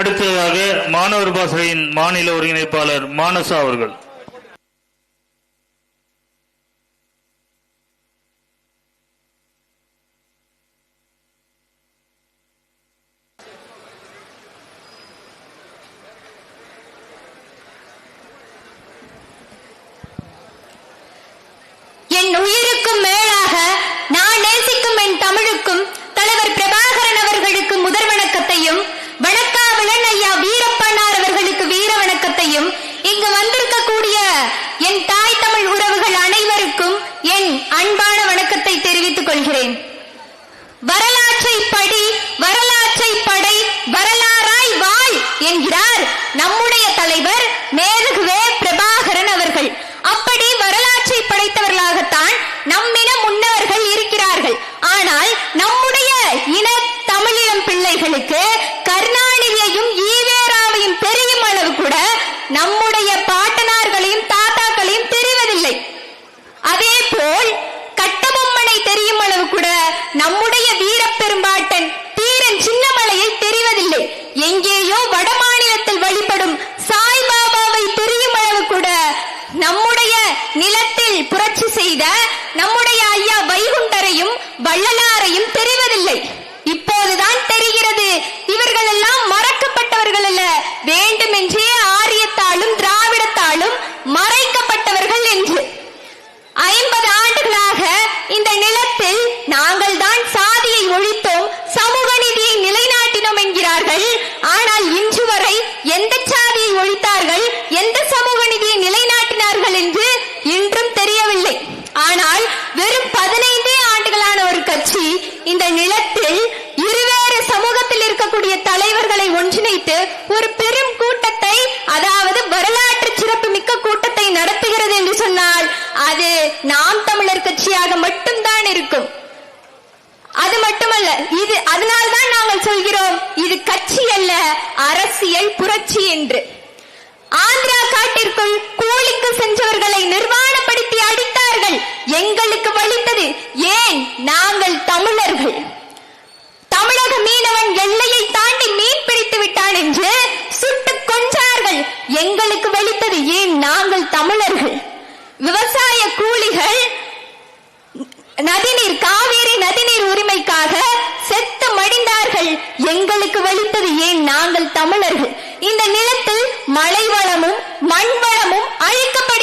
அடுத்ததாக மாணவர் பாசறையின் மாநில ஒருங்கிணைப்பாளர் மானசா அவர்கள். அன்பான வணக்கத்தை தெரிவித்துக் கொள்கிறேன். வரலாற்றை படி வரலாற்றை படை வரலாறாய் வாழ் என்கிறார் நம்முடைய தலைவர் மேதகுவே பிரபாகரன் அவர்கள். அப்படி வரலாற்றை படைத்தவர்களாகத்தான் நம்மின முன்னவர்கள் இருக்கிறார்கள். ஆனால் நம்முடைய இன தமிழினம் பிள்ளைகளுக்கு கருணாநிதியையும் ஈவேராவையும் தெரியும் அளவு கூட நம்முடைய பாட்டனார்களையும் தாத்தாக்களையும் தெரிவதில்லை அதே போல் கட்டபொம்மனை தெரியும் அளவு கூட நம்முடைய வீரப்பெரும்பாட்டன் தீரன் சின்னமலையை தெரிவதில்லை எங்கேயோ வடமாநிலத்தில் வழிபடும் சாய்பாபாவை தெரியும் அளவு கூட நம்முடைய நிலத்தில் புரட்சி செய்த நம்முடைய ஐயா வைகுண்டரையும் வள்ளலாரையும் தெரிவதில்லை. வெறும் பதினைந்தே ஆண்டுகளான ஒரு கட்சி இந்த நிலத்தில் இருவேறு சமூகத்தில் இருக்கக்கூடிய தலைவர்களை ஒன்றிணைத்து ஒரு பெரும் கூட்டத்தை அதாவது வரலாற்று சிறப்பு மிக்க கூட்டத்தை நடத்துகிறது என்று சொன்னால் அது நாம் தமிழர் கட்சியாக மட்டும்தான் இருக்கும். அது மட்டுமல்ல இது அதனால்தான் நாங்கள் சொல்கிறோம் இது கட்சி அல்ல அரசியல் புரட்சி என்று. ஆந்திரா காட்டிற்குள் கூலிக்கு சென்றவர்கள் எங்களுக்கு வலித்தது. ஏன்? நாங்கள் தமிழர்கள். தமிழக மீனவன் எல்லையை தாண்டி மீன் பிடித்து விட்டான் என்று சுட்டு கொன்றார்கள். எங்களுக்கு வலித்தது. ஏன்? நாங்கள் தமிழர்கள். விவசாய கூலிகள் நதிநீர் காவேரி நதிநீர் உரிமைக்காக செத்து மடிந்தார்கள். எங்களுக்கு வலித்தது. ஏன்? நாங்கள் தமிழர்கள். இந்த நிலத்தில் மழை வளமும் மண்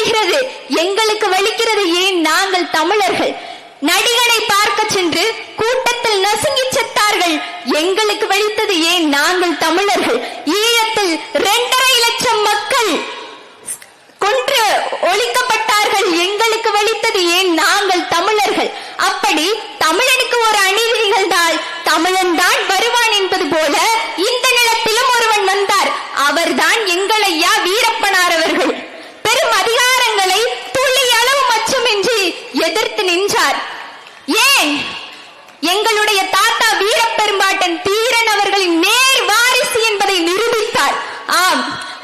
வளமும் எங்களுக்கு வலிக்கிறது ஏன் நாங்கள் தமிழர்கள்? நடிகனை பார்க்க சென்று கூட்டத்தில் நசுங்கி செத்தார்கள். எங்களுக்கு வலித்தது ஏன் நாங்கள் தமிழர்கள்? ஈழத்தில் இரண்டரை லட்சம் மக்கள் கொன்று ஒழிக்கப்பட்டார்கள். எங்களுக்கு வலித்தது ஏன் நாங்கள் தமிழர்கள்? அப்படி தமிழனுக்கு ஒரு அநீதி நிகழ்ந்தால் தமிழன் தான் வருவான் என்பது போல இந்த நிலத்திலும் ஒருவன் வந்தார். அவர்தான் எங்கள் ஐயா வீரப்பனார் அவர்கள் பெரும் அதிகாரங்களை துளி அளவு மச்சமின்றி எதிர்த்து நின்றார் ஏன் எங்களுடைய தாத்தா வீரப்பெரும்பாட்டன் தீரன் அவர்களின் நேர் வாரிசு என்பதை நிரூபித்தார் ஆம்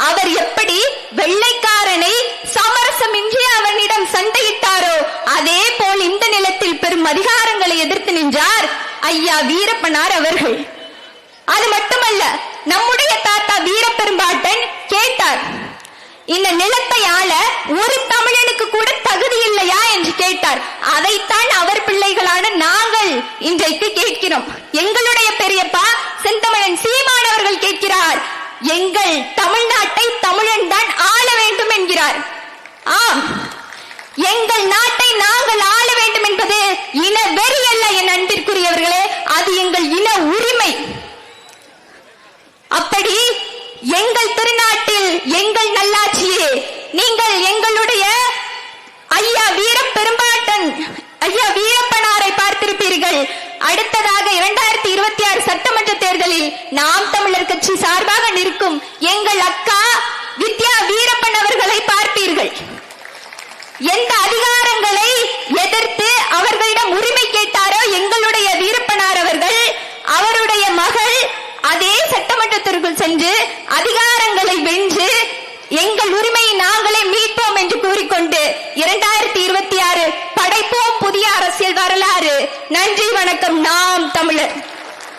அவர் எப்படி வெள்ளைக்காரனை சமரசமின்றி அவனிடம் சண்டையிட்டாரோ அதே போல் இந்த நிலத்தில் பெரும் அதிகாரங்களை எதிர்த்து நின்றார் ஐயா வீரப்பனார் அவர்கள். அது மட்டுமல்ல நம்முடைய தாத்தா வீரப்பெரும்பாட்டன் கேட்டார் இந்த நிலத்தை ஆள ஒரு தமிழனுக்கு கூட தகுதி இல்லையா? என்று கேட்டார். அதைத்தான் அவர் பிள்ளைகளான நாங்கள் இன்றைக்கு கேட்கிறோம். எங்களுடைய பெரியப்பா செந்தமிழன் சீமான் அவர்கள் கேட்கிறார் எங்கள் தமிழ்நாட்டை தமிழன் தான் ஆள வேண்டும் என்கிறார். ஆம் எங்கள் நாட்டை நாங்கள் ஆள இன வெறி அல்ல என் அன்பிற்குரியவர்களே அது எங்கள் இன உரிமை. அப்படி எங்கள் திருநாட்டில் எங்கள் நல்லாட்சியே நீங்கள் எங்களுடைய ஐயா வீர பெரும்பாட்டன் ஐயா வீரப்பனாரை பார்த்திருப்பீர்கள். அடுத்ததாக இரண்டாயிரத்தி இருபத்தி ஆறு சட்டமன்ற தேர்தலில் நாம் தமிழர் கட்சி சார்பாக நிற்கும் எங்கள் அக்கா வித்யா வீரப்பன் அவர்களை பார்ப்பீர்கள். எந்த அதிகாரங்களை எதிர்த்து அவர்களிடம் உரிமை கேட்டாரோ எங்களுடைய வீரப்பனார் அவர்கள் அவருடைய மகள் அதே சட்டமன்றத்திற்குள் சென்று அதிகாரங்களை வென்று எங்கள் உரிமையை நாங்களே மீட்போம் என்று கூறிக்கொண்டு இரண்டாயிரத்தி இருபத்தி ஆறு படைப்போம் புதிய அரசியல் வரலாறு. நன்றி வணக்கம். நாம் தமிழர்.